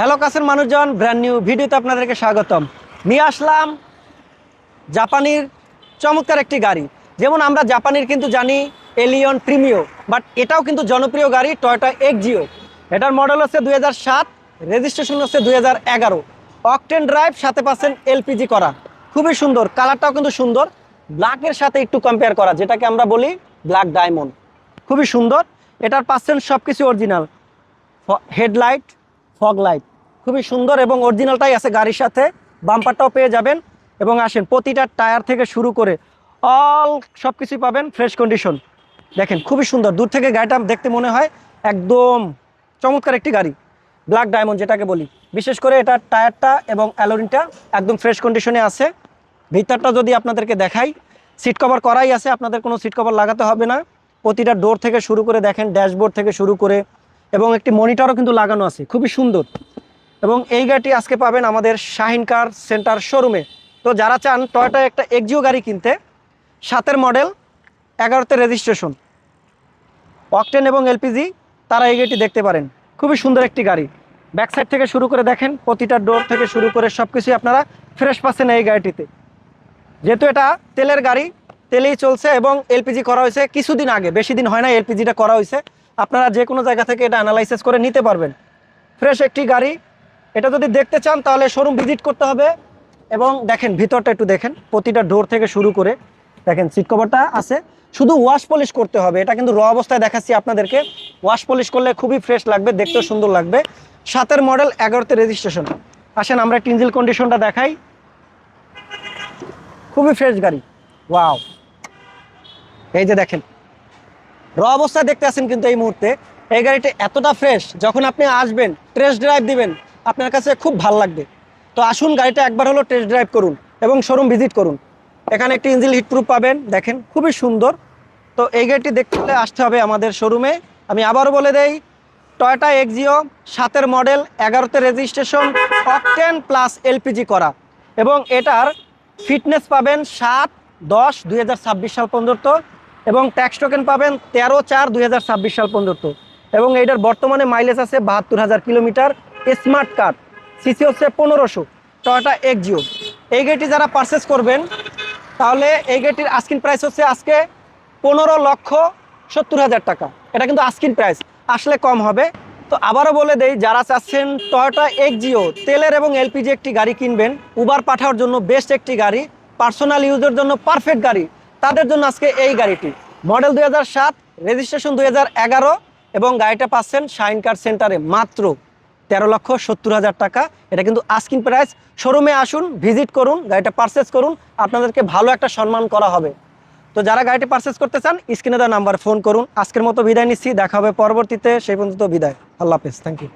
Hello কাছের মানুষজন brand new ভিডিওতে আপনাদেরকে স্বাগতম। নিয়ে আসলাম জাপানির চমৎকার একটি গাড়ি। যেমন আমরা জাপানির কিন্তু জানি এলিয়ন প্রিমিও বাট এটাও কিন্তু জনপ্রিয় গাড়ি টয়োটা এক্সজিও এটার মডেল হচ্ছে দুই সাত রেজিস্ট্রেশন হচ্ছে দুই হাজার এগারো। অকটেন ড্রাইভ সাথে পাচ্ছেন এলপিজি করা। খুবই সুন্দর কালারটাও কিন্তু সুন্দর। ব্ল্যাকের সাথে একটু কম্পেয়ার করা, যেটাকে আমরা বলি ব্ল্যাক ডায়মন্ড খুবই সুন্দর, এটার পাচ্ছেন সব কিছু অরিজিনাল হেডলাইট ফগ লাইট খুবই সুন্দর এবং অরিজিনালটাই আছে গাড়ির সাথে। বাম্পারটাও পেয়ে যাবেন এবং আসেন, প্রতিটা টায়ার থেকে শুরু করে অল সব কিছুই পাবেন ফ্রেশ কন্ডিশন দেখেন, খুবই সুন্দর। দূর থেকে গাড়িটা দেখতে মনে হয় একদম চমৎকার একটি গাড়ি। ব্ল্যাক ডায়মন্ড যেটাকে বলি। বিশেষ করে এটার টায়ারটা এবং অ্যালোরিনটা একদম ফ্রেশ কন্ডিশনে আছে। ভিতরটা যদি আপনাদেরকে দেখাই সিট কভার করাই আছে, আপনাদের কোনো সিট কভার লাগাতে হবে না। প্রতিটা ডোর থেকে শুরু করে, দেখেন ড্যাশবোর্ড থেকে শুরু করে এবং একটি মনিটরও কিন্তু লাগানো আছে। খুবই সুন্দর। এবং এই গাড়িটি আজকে পাবেন আমাদের শাহিন কার সেন্টার শোরুমে। তো যারা চান টয়টা একটা এক্সিও গাড়ি কিনতে, সাতের মডেল, এগারোতে রেজিস্ট্রেশন অকটেন এবং এলপিজি তারা এই গাড়িটি দেখতে পারেন। খুবই সুন্দর একটি গাড়ি। ব্যাক সাইড থেকে শুরু করে দেখেন, প্রতিটা ডোর থেকে শুরু করে সব কিছুই আপনারা ফ্রেশ পাচ্ছেন এই গাড়িটিতে। যেহেতু এটা তেলের গাড়ি, তেলেই চলছে এবং এলপিজি করা হয়েছে কিছুদিন আগে, বেশি দিন হয় না এলপিজিটা করা হয়েছে। আপনারা যে কোনো জায়গা থেকে এটা অ্যানালাইসিস করে নিতে পারবেন। ফ্রেশ একটি গাড়ি এটা যদি দেখতে চান, তাহলে শোরুম ভিজিট করতে হবে। এবং দেখেন, ভিতরটা একটু দেখেন, প্রতিটা ডোর থেকে শুরু করে দেখেন সিট কভারটা আছে। শুধু ওয়াশ পলিশ করতে হবে, এটা কিন্তু র অবস্থায় দেখাচ্ছি আপনাদেরকে। ওয়াশ পলিশ করলে খুবই ফ্রেশ লাগবে, দেখতেও সুন্দর লাগবে। সাতের মডেল এগারোতে রেজিস্ট্রেশন আসেন, আমরা টিনজিল কন্ডিশনটা দেখাই। খুবই ফ্রেশ গাড়ি। ওয়াও এই যে দেখেন র অবস্থায় দেখতে আছেন কিন্তু এই মুহূর্তে। এই গাড়িটা এতটা ফ্রেশ যখন আপনি আসবেন টেস্ট ড্রাইভ দিবেন আপনার কাছে খুব ভালো লাগবে। তো আসুন গাড়িটা একবার হলো টেস্ট ড্রাইভ করুন এবং শোরুম ভিজিট করুন। এখানে একটি ইঞ্জিল হিটপ্রুফ পাবেন, দেখেন খুবই সুন্দর। তো এই গাড়িটি দেখতে হলে আসতে হবে আমাদের শোরুমে আমি আবারও বলে দেই টয়টা এক্সিও সাতের মডেল এগারোতে রেজিস্ট্রেশন অকটেন প্লাস এলপিজি করা। এবং এটার ফিটনেস পাবেন সাত দশ দুই সাল পর্যন্ত এবং ট্যাক্স টোকেন পাবেন তেরো চার দুই সাল পর্যন্ত। এবং এইটার বর্তমানে মাইলেজ আছে বাহাত্তর হাজার কিলোমিটার। স্মার্ট কার্ড, সিসি হচ্ছে পনেরোশো, টয়োটা এক্সিও। এই গাড়িটি যারা পারচেস করবেন, তাহলে এই গাড়িটির আস্কিন প্রাইস হচ্ছে আজকে পনেরো লক্ষ সত্তর হাজার টাকা। এটা কিন্তু আস্কিন প্রাইস আসলে কম হবে। তো আবারও বলে দেই, যারা চাচ্ছেন টয়োটা এক্সিও, তেলের এবং এলপিজি একটি গাড়ি কিনবেন উবার পাঠানোর জন্য বেস্ট একটি গাড়ি পার্সোনাল ইউজের জন্য পারফেক্ট গাড়ি, তাদের জন্য আজকে এই গাড়িটি। মডেল দুই রেজিস্ট্রেশন দুই হাজার এগারো, এবং গাড়িটা পাচ্ছেন শাইন কার সেন্টারে মাত্র তেরো লক্ষ সত্তর হাজার টাকা। এটা কিন্তু আস্কিং প্রাইস শোরুমে আসুন ভিজিট করুন, গাড়িটা পারচেস করুন, আপনাদেরকে ভালো একটা সম্মান করা হবে। তো যারা গাড়িটি পারচেস করতে চান স্ক্রিনে দেওয়া নাম্বার ফোন করুন। আজকের মতো বিদায় নিচ্ছি, দেখা হবে পরবর্তীতে, সেই পর্যন্ত বিদায়। আল্লাহ হাফেজ থ্যাংক ইউ